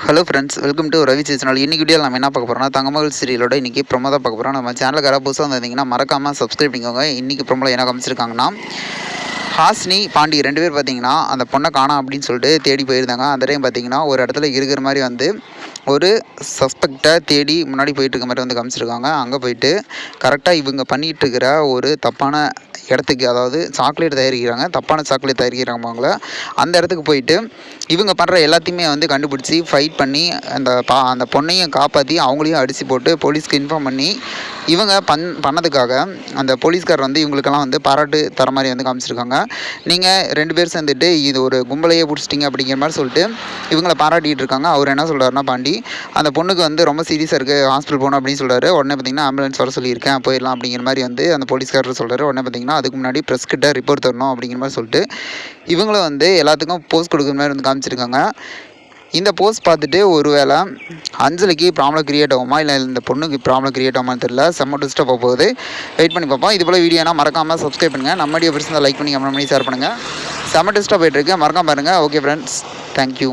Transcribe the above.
Hello friends welcome to Ravi channel இன்னைக்கு video நம்ம என்ன பார்க்க போகிறோம்னா தங்கமகள் சீரியலோட இன்றைக்கி ப்ரொமோ தான் பார்க்க போகிறோம் நம்ம சேனலுக்கு யாராவது புதுசாக வந்திருந்தீங்கன்னா மறக்காமல் சப்ஸ்கிரைப் பண்ணிக்கோங்க. இன்றைக்கி ப்ரொமோவில் என்ன காமிச்சிருக்காங்கன்னா ஹாஸ்னி பாண்டி ரெண்டு பேர் பார்த்தீங்கன்னா அந்த பொண்ணை காணா அப்படின்னு சொல்லிட்டு தேடி போயிருந்தாங்க. அந்த டைம் பார்த்தீங்கன்னா ஒரு இடத்துல இருக்கிற மாதிரி வந்து ஒரு சஸ்பெக்டை தேடி முன்னாடி போயிட்டு இருக்க மாதிரி வந்து காமிச்சிருக்காங்க. அங்கே போயிட்டு கரெக்டாக இவங்க பண்ணிகிட்டு இருக்கிற ஒரு தப்பான இடத்துக்கு அதாவது சாக்லேட் தயாரிக்கிறாங்க. தப்பான சாக்லேட் தயாரிக்கிறாங்க அவங்கள அந்த இடத்துக்கு போயிட்டு இவங்க பண்ணுற எல்லாத்தையுமே வந்து கண்டுபிடிச்சி ஃபைட் பண்ணி அந்த பா அந்த பொண்ணையும் காப்பாற்றி அவங்களையும் அடித்து போட்டு போலீஸ்க்கு இன்ஃபார்ம் பண்ணி இவங்க பண் பண்ணதுக்காக அந்த போலீஸ்கார் வந்து இவங்களுக்கெல்லாம் வந்து பாராட்டு தர மாதிரி வந்து காமிச்சிருக்காங்க. நீங்கள் ரெண்டு பேர் சேர்ந்துட்டு இது ஒரு கும்பலையே பிடிச்சிட்டிங்க அப்படிங்கிற மாதிரி சொல்லிட்டு இவங்களை பாராட்டிகிட்டு இருக்காங்க. அவர் என்ன சொல்கிறாருன்னா பாண்டி அந்த பொண்ணுக்கு வந்து ரொம்ப சீரியஸாக இருக்குது ஹாஸ்பிட்டல் போகணும் அப்படின்னு சொல்கிறாரு உடனே பார்த்தீங்கன்னா ஆம்புலன்ஸ் வர சொல்லியிருக்கேன் போயிடலாம் அப்படிங்கிற மாதிரி வந்து அந்த போலீஸ்காரர் சொல்கிறாரு உடனே பார்த்தீங்கன்னா அதுக்கு முன்னாடி ப்ரெஸ் கிட்ட ரிப்போர்ட் தரணும் அப்படிங்கிற மாதிரி சொல்லிட்டு இவங்களும் வந்து எல்லாத்துக்கும் போஸ்ட் கொடுக்குற மாதிரி வந்து காமிச்சு காமிச்சிருக்காங்க இந்த போஸ்ட் பார்த்துட்டு ஒருவேளை அஞ்சலிக்கு ப்ராப்ளம் கிரியேட் ஆகுமா? இல்லை இந்த பொண்ணுக்கு ப்ராப்ளம் கிரியேட் ஆகுமான்னு தெரியல. செம்ம ட்விஸ்ட்டாக போக போகுது. வெயிட் பண்ணி பார்ப்போம். இது போல் வீடியோனா மறக்காமல் சப்ஸ்கிரைப் பண்ணுங்கள் நம்ம வீடியோ பிடிச்சிருந்தா லைக் பண்ணி கமெண்ட் பண்ணி ஷேர் பண்ணுங்கள் செம்ம டிஸ்டாக போயிட்டுருக்கு மறக்காம பாருங்கள் ஓகே ஃப்ரெண்ட்ஸ் தேங்க்யூ